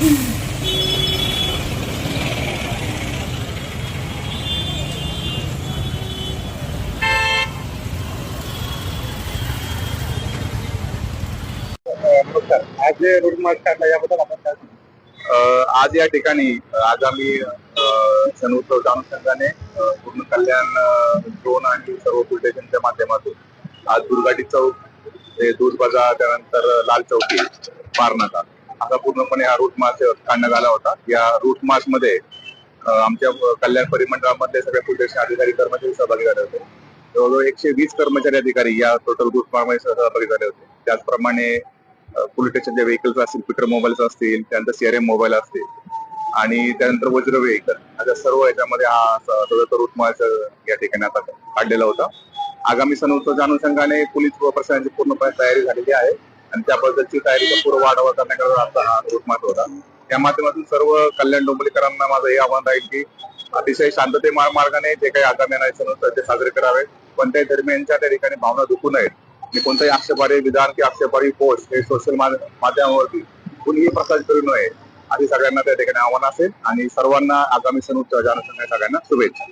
Mm-hmm. नमस्कार आज जे रोड मार्च काढला याबद्दल आपण काय आज या ठिकाणी आज आम्ही अ, अनुषंगाने पूर्ण कल्याण अ, ड्रोन आणि सर्व पोलीस स्टेशनच्या माध्यमातून आज दुर्गाटी चौक ते दूध बाजार त्यानंतर लाल चौकी पारनाका असा पूर्णपणे हा रूट मार्च काढण्यात आला होता. या रूट मार्च मध्ये आमच्या कल्याण परिमंडळामध्ये सगळे पोलीस अधिकारी कर्मचारी सहभागी झाले होते. जवळजवळ एकशे वीस कर्मचारी अधिकारी या टोटल रूटमध्ये सहभागी झाले होते. त्याचप्रमाणे पोलीस स्टेशनचे व्हेकल्स असतील पिटर मोबाईल्स असतील त्यानंतर सीआरएम मोबाईल असतील. आणि त्यानंतर वज्र व्हेकल अशा सर्व याच्यामध्ये हा सदर रूट या ठिकाणी आता काढलेला होता. आगामी सण उत्सवाच्या अनुषंगाने पोलीस प्रशासनाची पूर्णपणे तयारी झालेली आहे. आणि त्याबद्दलची तयारीचा पूर्ण वाढवा करण्याकरता आता हा रूट होता. त्या माध्यमातून सर्व कल्याण डोंबलीकरांना माझं हे आव्हान राहील की अतिशय शांतते मार्गाने जे काही आगामी सण उत्सव ते साजरे करावे. कोणत्याही धर्मियांच्या त्या ठिकाणी भावना दुखू नयेत. आणि कोणत्याही आक्षेपारी विधान की आक्षेपारी पोस्ट हे सोशल माध्यमावरती कुणीही प्रसारित करू नये अशी सगळ्यांना त्या ठिकाणी आव्हान असेल. आणि सर्वांना आगामी सण उत्सव सगळ्यांना शुभेच्छा.